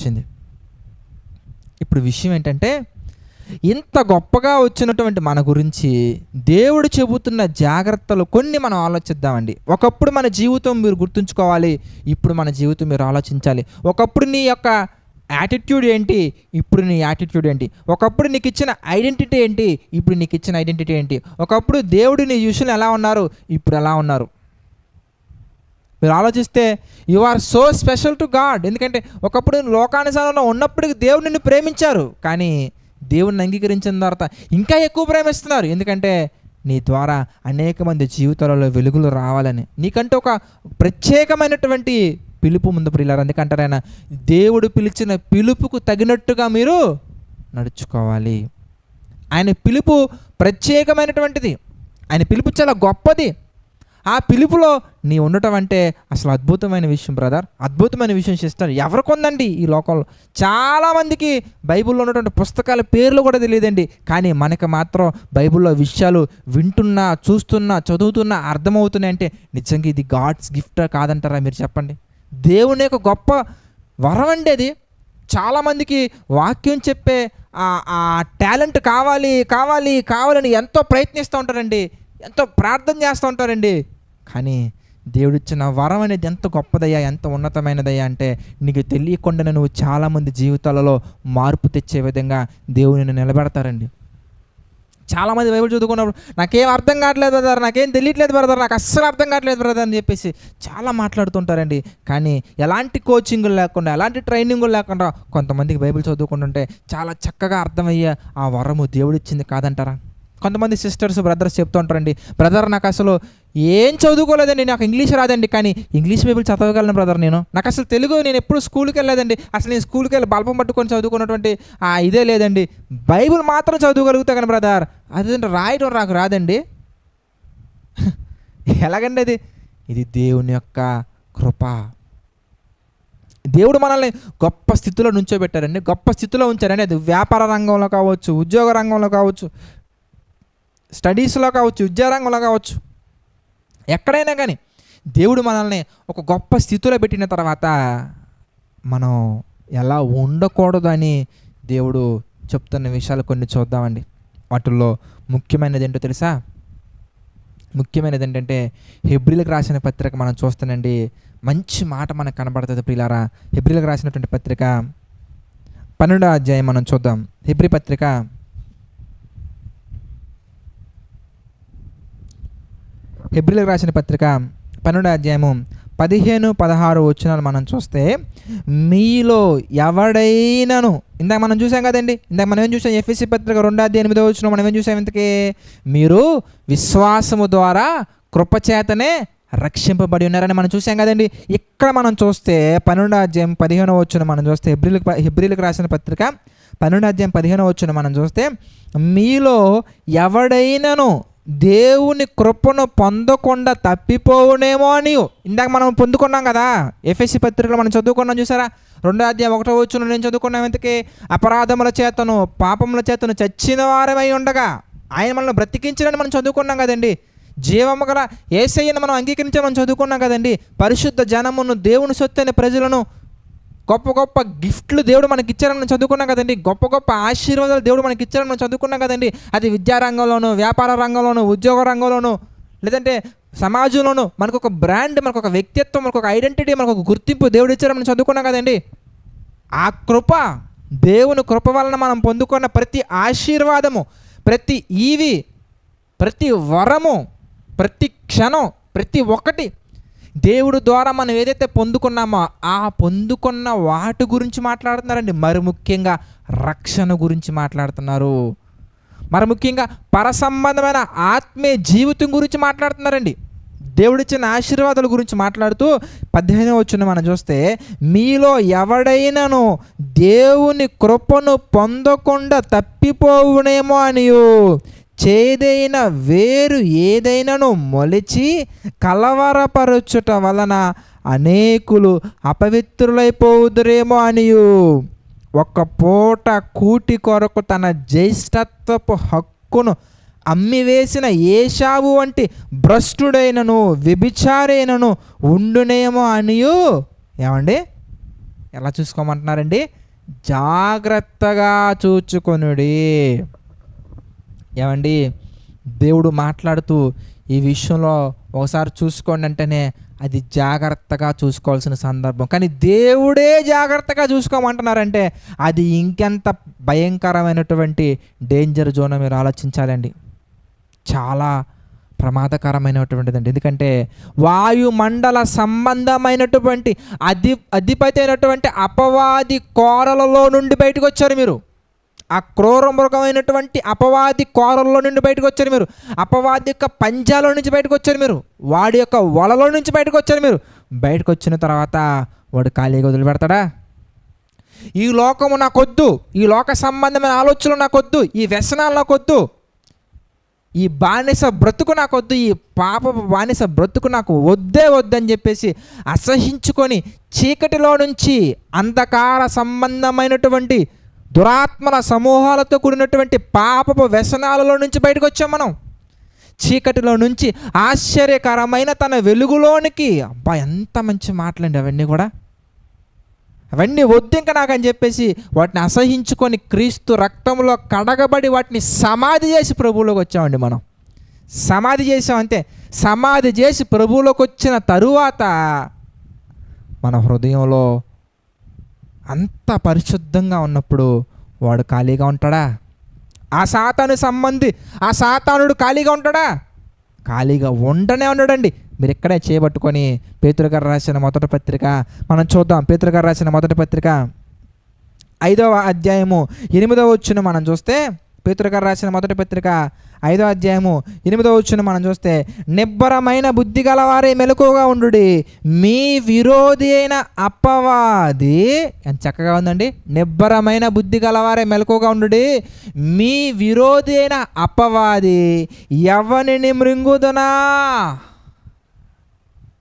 వచ్చింది. ఇప్పుడు విషయం ఏంటంటే ఇంత గొప్పగా వచ్చినటువంటి మన గురించి దేవుడు చెబుతున్న జాగ్రత్తలు కొన్ని మనం ఆలోచిద్దామండి. ఒకప్పుడు మన జీవితం మీరు గుర్తుంచుకోవాలి ఇప్పుడు మన జీవితం మీరు ఆలోచించాలి. ఒకప్పుడు నీ యొక్క యాటిట్యూడ్ ఏంటి ఇప్పుడు నీ యాటిట్యూడ్ ఏంటి? ఒకప్పుడు నీకు ఇచ్చిన ఐడెంటిటీ ఏంటి ఇప్పుడు నీకు ఇచ్చిన ఐడెంటిటీ ఏంటి? ఒకప్పుడు దేవుడు నీ విషయంలో ఎలా ఉన్నారు ఇప్పుడు ఎలా ఉన్నారు? మీరు ఆలోచిస్తే you are so special to God ఎందుకంటే ఒకప్పుడు లోకానుసారంలో ఉన్నప్పటికీ దేవుడు నిన్ను ప్రేమించారు. కానీ దేవుడిని అంగీకరించిన తర్వాత ఇంకా ఎక్కువ ప్రేమిస్తున్నారు. ఎందుకంటే నీ ద్వారా అనేక మంది జీవితాలలో వెలుగులు రావాలని. నీకంటే ఒక ప్రత్యేకమైనటువంటి పిలుపు ముందు ప్రియులారు అందుకంటారు ఆయన దేవుడు పిలిచిన పిలుపుకు తగినట్టుగా మీరు నడుచుకోవాలి. ఆయన పిలుపు ప్రత్యేకమైనటువంటిది. ఆయన పిలుపు చాలా గొప్పది. ఆ పిలుపులో నీ ఉండటం అంటే అసలు అద్భుతమైన విషయం బ్రదర్ అద్భుతమైన విషయం చేస్తారు. ఎవరికి ఉందండి ఈ లోకంలో? చాలామందికి బైబిల్లో ఉన్నటువంటి పుస్తకాల పేర్లు కూడా తెలియదండి. కానీ మనకి మాత్రం బైబిల్లో విషయాలు వింటున్నా చూస్తున్నా చదువుతున్నా అర్థమవుతున్నాయి అంటే నిజంగా ఇది గాడ్స్ గిఫ్ట్ కాదంటారా మీరు చెప్పండి? దేవుని యొక్క గొప్ప వరం అండి అది. చాలామందికి వాక్యం చెప్పే ఆ- ఆ టాలెంట్ కావాలి కావాలి కావాలని ఎంతో ప్రయత్నిస్తూ ఉంటారండి. ఎంతో ప్రార్థన చేస్తూ ఉంటారండి. కానీ దేవుడిచ్చిన వరం అనేది ఎంత గొప్పదయ్యా ఎంత ఉన్నతమైనదయ్యా అంటే నీకు తెలియకుండా నువ్వు చాలామంది జీవితాలలో మార్పు తెచ్చే విధంగా దేవుని నిలబెడతారండి. చాలామంది బైబిల్ చదువుకున్నప్పుడు నాకేం అర్థం కావట్లేదు బ్రదర్ నాకేం తెలియట్లేదు బ్రదర్ నాకు అస్సలు అర్థం కావట్లేదు బ్రదర్ అని చెప్పేసి చాలా మాట్లాడుతుంటారండి. కానీ ఎలాంటి కోచింగ్ లేకుండా ఎలాంటి ట్రైనింగ్ లేకుండా కొంతమందికి బైబిల్ చదువుకుంటుంటే చాలా చక్కగా అర్థమయ్యే ఆ వరము దేవుడిచ్చింది కాదంటారా? కొంతమంది సిస్టర్స్ బ్రదర్స్ చెప్తుంటారండి బ్రదర్ నాకు అసలు ఏం చదువుకోలేదండి నాకు ఇంగ్లీష్ రాదండి కానీ ఇంగ్లీష్ బైబిల్ చదవగలను బ్రదర్ నేను. నాకు అసలు తెలుగు నేను ఎప్పుడు స్కూల్కి వెళ్ళలేదండి. అసలు నేను స్కూల్కి వెళ్ళి బల్పం పట్టుకొని చదువుకున్నటువంటి ఆ ఇదే లేదండి. బైబిల్ మాత్రం చదువుగలుగుతా కానీ బ్రదర్ అదేంటి రాయడం నాకు రాదండి. ఎలాగండి అది? ఇది దేవుని యొక్క కృప. దేవుడు మనల్ని గొప్ప స్థితిలో నుంచోబెట్టారండి. గొప్ప స్థితిలో ఉంచారండి. అది వ్యాపార రంగంలో కావచ్చు ఉద్యోగ రంగంలో కావచ్చు స్టడీస్లో కావచ్చు ఉద్యోగ కావచ్చు. ఎక్కడైనా కానీ దేవుడు మనల్ని ఒక గొప్ప స్థితిలో పెట్టిన తర్వాత మనం ఎలా ఉండకూడదు అని దేవుడు చెప్తున్న విషయాలు కొన్ని చూద్దామండి. వాటిల్లో ముఖ్యమైనది ఏంటో తెలుసా? ముఖ్యమైనది ఏంటంటే హెబ్రిలకు రాసిన పత్రిక మనం చూస్తానండి. మంచి మాట మనకు కనబడుతుంది ప్రియులారా. హెబ్రిలకు రాసినటువంటి పత్రిక పన్నెండో అధ్యాయం మనం చూద్దాం. హెబ్రి పత్రిక హెబ్రిలకు రాసిన పత్రిక పన్నెండు అధ్యాయము పదిహేను పదహారు వచనాలు మనం చూస్తే మీలో ఎవడైనను ఇందాక మనం చూసాం కదండి ఇందాక మనం ఏం చూసాం? ఎఫ్ఎస్సి పత్రిక రెండో అధ్యాయ ఎనిమిదో వచ్చిన మనం ఏం చూసాం ఇంతకీ? మీరు విశ్వాసము ద్వారా కృపచేతనే రక్షింపబడి ఉన్నారని మనం చూసాం కదండి. ఇక్కడ మనం చూస్తే పన్నెండో అధ్యాయం పదిహేనో వచ్చిన మనం చూస్తే హెబ్రిలకు హెబ్రిలకు రాసిన పత్రిక పన్నెండో అధ్యాయం పదిహేనో వచ్చిన మనం చూస్తే మీలో ఎవడైనను దేవుని కృపను పొందకుండా తప్పిపోవునేమో అని ఇందాక మనం పొందుకున్నాం కదా ఎఫ్ఎస్సి పత్రికలో మనం చదువుకున్నాం చూసారా? రెండో అధ్యాయం ఒకటో వచ్చిన నేను చదువుకున్నాం ఎందుకే అపరాధముల చేతను పాపముల చేతను చచ్చిన వారమై ఉండగా ఆయన మనల్ని బ్రతికించాలని మనం చదువుకున్నాం కదండి. జీవము గల ఏసయ్యను మనం అంగీకరించామని చదువుకున్నాం కదండి. పరిశుద్ధ జనమును దేవుని సొత్తైన ప్రజలను గొప్ప గొప్ప గిఫ్ట్లు దేవుడు మనకి ఇచ్చారని మనం చదువుకున్నాం కదండి. గొప్ప గొప్ప ఆశీర్వాదాలు దేవుడు మనకి ఇచ్చారని మనం చదువుకున్నాం కదండి. అది విద్యారంగంలోనూ వ్యాపార రంగంలోనూ ఉద్యోగ రంగంలోనూ లేదంటే సమాజంలోనూ మనకు ఒక బ్రాండ్ మనకు ఒక వ్యక్తిత్వం మనకు ఒక ఐడెంటిటీ మనకు ఒక గుర్తింపు దేవుడు ఇచ్చారని మనం చదువుకున్నాం కదండి. ఆ కృప దేవుని కృప వలన మనం పొందుకున్న ప్రతి ఆశీర్వాదము ప్రతి ఈవి ప్రతి వరము ప్రతి క్షణం ప్రతి ఒక్కటి దేవుడు ద్వారా మనం ఏదైతే పొందుకున్నామో ఆ పొందుకున్న వాటి గురించి మాట్లాడుతున్నారండి. మరి ముఖ్యంగా రక్షణ గురించి మాట్లాడుతున్నారు. మరి ముఖ్యంగా పరసంబంధమైన ఆత్మీయ జీవితం గురించి మాట్లాడుతున్నారండి. దేవుడిచ్చిన ఆశీర్వాదాల గురించి మాట్లాడుతూ పద్దెనిమిది వచ్చిన మనం చూస్తే మీలో ఎవడైనాను దేవుని కృపను పొందకుండా తప్పిపోవునేమో అనియు. చేదైన వేరు ఏదైనాను మొలిచి కలవరపరచుట వలన అనేకులు అపవిత్రులైపోదురేమో అనియు. ఒక పూట కూటి కొరకు తన జ్యేష్ఠత్వపు హక్కును అమ్మివేసిన ఏషావు వంటి భ్రష్టుడైనను వ్యభిచారైనను ఉండునేమో అనియు. ఏమండి? ఎలా చూసుకోమంటున్నారండి? జాగ్రత్తగా చూచుకొనుడి. ఏమండి? దేవుడు మాట్లాడుతూ ఈ విషయంలో ఒకసారి చూసుకోండి అంటేనే అది జాగ్రత్తగా చూసుకోవాల్సిన సందర్భం. కానీ దేవుడే జాగ్రత్తగా చూసుకోమంటున్నారంటే అది ఇంకెంత భయంకరమైనటువంటి డేంజర్ జోన్ మీరు ఆలోచించాలండి. చాలా ప్రమాదకరమైనటువంటిదండి. ఎందుకంటే వాయుమండల సంబంధమైనటువంటి అధి అధిపతి అయినటువంటి అపవాది కోరలలో నుండి బయటకు వచ్చారు మీరు. ఆ క్రూర మృగమైనటువంటి అపవాది కోరల్లో నుండి బయటకు వచ్చారు మీరు. అపవాది యొక్క పంజాలో నుంచి బయటకు వచ్చారు మీరు. వాడి యొక్క వలలో నుంచి బయటకు వచ్చారు మీరు. బయటకు వచ్చిన తర్వాత వాడు ఖాళీగా వదిలిపెడతాడా? ఈ లోకము నాకొద్దు. ఈ లోక సంబంధమైన ఆలోచనలు నాకొద్దు. ఈ వ్యసనాలు నాకొద్దు. ఈ బానిస బ్రతుకు నాకు వద్దు ఈ పాప బానిస బ్రతుకు నాకు వద్దే వద్దని చెప్పేసి అసహించుకొని చీకటిలో నుంచి అంధకార సంబంధమైనటువంటి దురాత్మల సమూహాలతో కూడినటువంటి పాపపు వ్యసనాలలో నుంచి బయటకు వచ్చాం మనం. చీకటిలో నుంచి ఆశ్చర్యకరమైన తన వెలుగులోనికి అబ్బా ఎంత మంచి మాటలండి అవన్నీ కూడా. అవన్నీ వద్దు ఇంకా నాకు అని చెప్పేసి వాటిని అసహించుకొని క్రీస్తు రక్తంలో కడగబడి వాటిని సమాధి చేసి ప్రభువులోకి వచ్చామండి మనం. సమాధి చేసాం అంతే. సమాధి చేసి ప్రభువులోకి వచ్చిన తరువాత మన హృదయంలో అంత పరిశుద్ధంగా ఉన్నప్పుడు వాడు ఖాళీగా ఉంటాడా? ఆ సాతాను సంబంధి ఆ సాతానుడు ఖాళీగా ఉంటాడా? ఖాళీగా ఉండనే ఉండడండి. మీరు ఇక్కడే చేపట్టుకొని పేతురుగారు రాసిన మొదటి పత్రిక మనం చూద్దాం. పేతురుగారు రాసిన మొదటి పత్రిక ఐదవ అధ్యాయము ఎనిమిదవ వచ్చును మనం చూస్తే పేతురుగారు రాసిన మొదటి పత్రిక ఐదో అధ్యాయము ఎనిమిదో వచ్చిన మనం చూస్తే నిబ్బరమైన బుద్ధి గలవారే మెలకువగా ఉండు మీ విరోధి అయిన అపవాది ఎంత చక్కగా ఉందండి నిబ్బరమైన బుద్ధి గలవారే మెలకువగా ఉండు మీ విరోధి అయిన అపవాది ఎవరిని మృంగుదునా?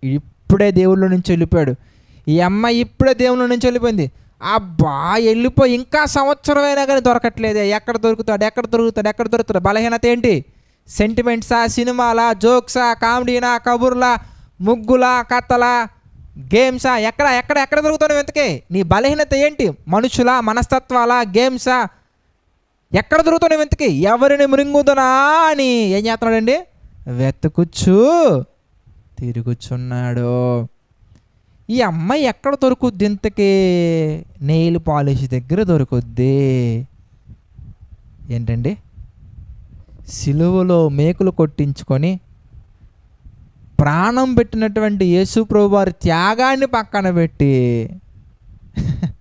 ఇప్పుడే దేవుళ్ళ నుంచి వెళ్ళిపోయాడు. ఈ అమ్మాయి ఇప్పుడే దేవుళ్ళ నుంచి వెళ్ళిపోయింది. అబ్బా వెళ్ళిపోయి ఇంకా సంవత్సరం అయినా కానీ దొరకట్లేదే. ఎక్కడ దొరుకుతాడు? ఎక్కడ దొరుకుతాడు? ఎక్కడ దొరుకుతాడు? బలహీనత ఏంటి? సెంటిమెంట్సా సినిమాలా జోక్సా కామెడీనా కబుర్లా ముగ్గులా కథలా గేమ్సా ఎక్కడ ఎక్కడ ఎక్కడ దొరుకుతాడు ఎంతకే నీ బలహీనత ఏంటి? మనుషుల మనస్తత్వాలా గేమ్సా ఎక్కడ దొరుకుతాడు ఎంతకి ఎవరిని మృంగుదనా అని ఏం చేస్తున్నాడండి? వెతుకుచ్చు తిరుగుచున్నాడు. ఈ అమ్మాయి ఎక్కడ దొరుకుద్ది ఇంతకీ? నెయిల్ పాలిష్ దగ్గర దొరుకుద్ది. ఏంటండి? సిలువలో మేకులు కొట్టించుకొని ప్రాణం పెట్టినటువంటి యేసు ప్రభు వారి త్యాగాన్ని పక్కన పెట్టి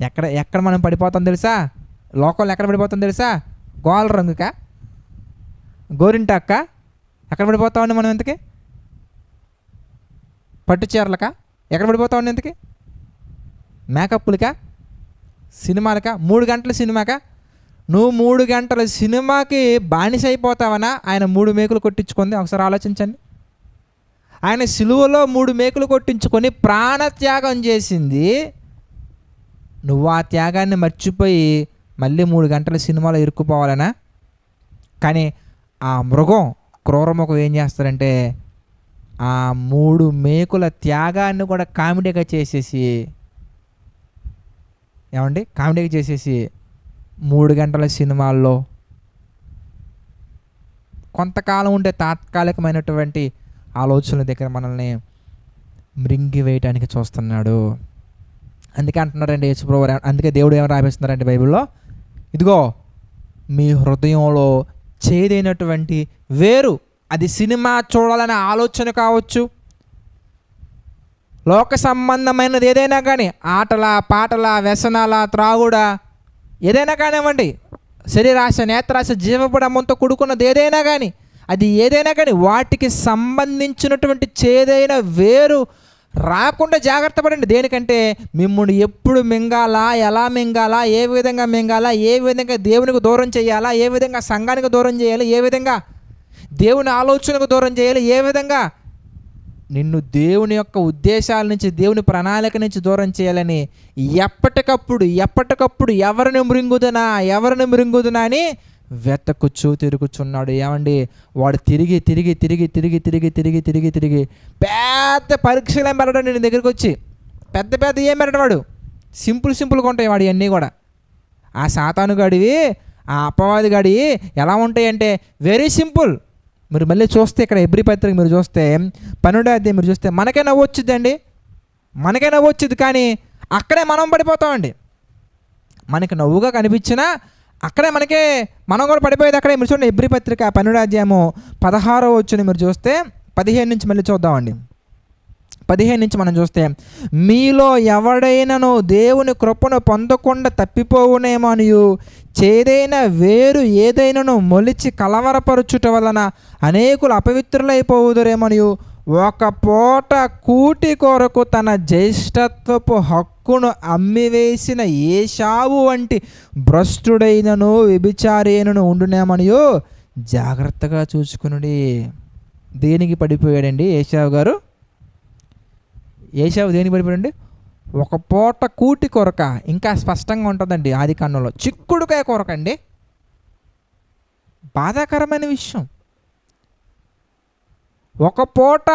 ఎక్కడ ఎక్కడ మనం పడిపోతాం తెలుసా? లోకంలో ఎక్కడ పడిపోతాం తెలుసా? గోల రంగుకా? గోరింటాక్క? ఎక్కడ పడిపోతామండి మనం ఇంతకీ? పట్టు చీరలకా? ఎక్కడ పడిపోతామండి ఎందుకు మేకప్పులకా? సినిమాలకా? మూడు గంటల సినిమాకా? నువ్వు మూడు గంటల సినిమాకి బానిస అయిపోతావనా? ఆయన మూడు మేకులు కొట్టించుకుంది. ఒకసారి ఆలోచించండి. ఆయన సిలువలో మూడు మేకులు కొట్టించుకొని ప్రాణత్యాగం చేసింది. నువ్వు ఆ త్యాగాన్ని మర్చిపోయి మళ్ళీ మూడు గంటల సినిమాలో ఇరుక్కుపోవాలనా? కానీ ఆ మృగం క్రూరముఖం ఏం చేస్తారంటే ఆ మూడు మేకుల త్యాగాన్ని కూడా కామెడీగా చేసేసి ఏమండి? కామెడీగా చేసేసి మూడు గంటల సినిమాల్లో కొంతకాలం ఉండే తాత్కాలికమైనటువంటి ఆలోచనల దగ్గర మనల్ని మృంగి వేయటానికి చూస్తున్నాడు. అందుకే అంటున్నారండి యేసుప్రభు అందుకే దేవుడు ఏమైనా రాపిస్తున్నారండి బైబిల్లో? ఇదిగో మీ హృదయంలో చేదైనటువంటి వేరు అది సినిమా చూడాలనే ఆలోచన కావచ్చు. లోక సంబంధమైనది ఏదైనా కానీ ఆటల పాటల వ్యసనాల త్రాగుడ ఏదైనా కానివ్వండి శరీరాశ నేత్రాశ జీవపడమంతో కూడుకున్నది ఏదైనా కానీ అది ఏదైనా కానీ వాటికి సంబంధించినటువంటి చేదైన వేరు రాకుండా జాగ్రత్త పడండి. దేనికంటే మిమ్మల్ని ఎప్పుడు మింగాలా ఎలా మింగాలా ఏ విధంగా మింగాలా ఏ విధంగా దేవునికి దూరం చేయాలా ఏ విధంగా సంఘానికి దూరం చేయాలి ఏ విధంగా దేవుని ఆలోచనకు దూరం చేయాలి. ఏ విధంగా? నిన్ను దేవుని యొక్క ఉద్దేశాల నుంచి దేవుని ప్రణాళిక నుంచి దూరం చేయాలని ఎప్పటికప్పుడు ఎప్పటికప్పుడు ఎవరిని మృంగుదనా ఎవరిని మృంగుదనా అని వెతకుచ్చు తిరుగుచున్నాడు. ఏమండి? వాడు తిరిగి తిరిగి తిరిగి తిరిగి తిరిగి తిరిగి తిరిగి తిరిగి పెద్ద పరీక్షలు ఏం పెట్టడం నేను దగ్గరికి వచ్చి? పెద్ద పెద్ద ఏం వాడు? సింపుల్ సింపుల్గా ఉంటాయి వాడి అన్నీ కూడా. ఆ సాతాను గడివి ఆ అపవాది గడి ఎలా ఉంటాయంటే వెరీ సింపుల్ మీరు మళ్ళీ చూస్తే ఇక్కడ ఎబ్రి పత్రిక మీరు చూస్తే పన్నెండో అధ్యాయం మీరు చూస్తే మనకే నవ్వు వచ్చిందండి మనకే నవ్వు వచ్చింది కానీ అక్కడే మనం పడిపోతామండి. మనకి నవ్వుగా కనిపించినా అక్కడే మనకే మనం కూడా పడిపోయేది అక్కడే. మీరు చూడండి ఎబ్రి పత్రిక పన్నెండో అధ్యాయము పదహారో వచ్చిన మీరు చూస్తే పదిహేను నుంచి మళ్ళీ చూద్దామండి. పదిహేను నుంచి మనం చూస్తే మీలో ఎవడైనను దేవుని కృపను పొందకుండా తప్పిపోవునేమో అనియు. చేదైన వేరు ఏదైనాను మొలిచి కలవరపరుచుట వలన అనేకులు అపవిత్రులైపోవుదురేమనియు ఒక పూట కూటి కొరకు తన జ్యేష్ఠత్వపు హక్కును అమ్మివేసిన ఏషావు వంటి భ్రష్టుడైనను వ్యభిచారైనను ఉండునేమనియో జాగ్రత్తగా చూసుకునుడి. దేనికి పడిపోయాడండి ఏషావు గారు? ఏషావు దేనికి పడిపోయాడండి ఒక పూట కూటి కొరక ఇంకా స్పష్టంగా ఉంటుందండి ఆది కన్నులో చిక్కుడుకాయ కొరకండి. బాధాకరమైన విషయం. ఒక పూట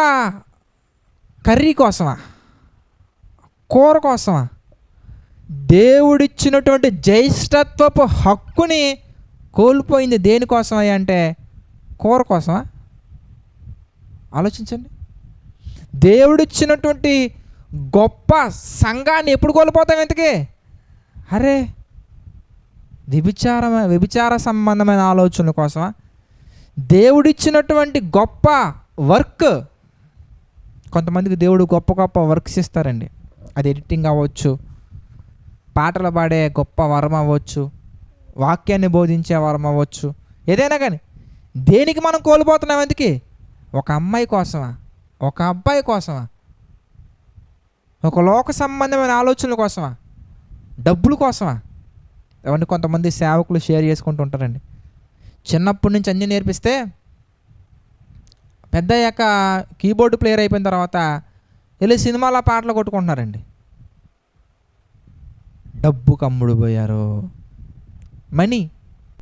కర్రీ కోసమా? కూర కోసమా? దేవుడిచ్చినటువంటి జ్యేష్ఠత్వపు హక్కుని కోల్పోయింది దేనికోసమయ్యా అంటే కూర కోసమా? ఆలోచించండి. దేవుడిచ్చినటువంటి గొప్ప సంఘాన్ని ఎప్పుడు కోల్పోతాం ఎందుకే అరే వ్యభిచారమ వ్యభిచార సంబంధమైన ఆలోచనల కోసమా? దేవుడిచ్చినటువంటి గొప్ప వర్క్ కొంతమందికి దేవుడు గొప్ప గొప్ప వర్క్స్ ఇస్తారండి. అది ఎడిటింగ్ అవ్వచ్చు పాటలు పాడే గొప్ప వరం అవ్వచ్చు వాక్యాన్ని బోధించే వరం అవ్వచ్చు ఏదైనా కానీ దేనికి మనం కోల్పోతున్నాం ఎందుకు ఒక అమ్మాయి కోసమా? ఒక అబ్బాయి కోసమా? ఒక లోక సంబంధమైన ఆలోచనల కోసమా? డబ్బుల కోసమా? అవన్నీ కొంతమంది సేవకులు షేర్ చేసుకుంటూ ఉంటారండి. చిన్నప్పటి నుంచి అన్నీ నేర్పిస్తే పెద్ద అయ్యాక కీబోర్డ్ ప్లేయర్ అయిపోయిన తర్వాత వెళ్ళి సినిమాల పాటలు కొట్టుకుంటున్నారండి. డబ్బు కమ్ముడు పోయారు? మనీ.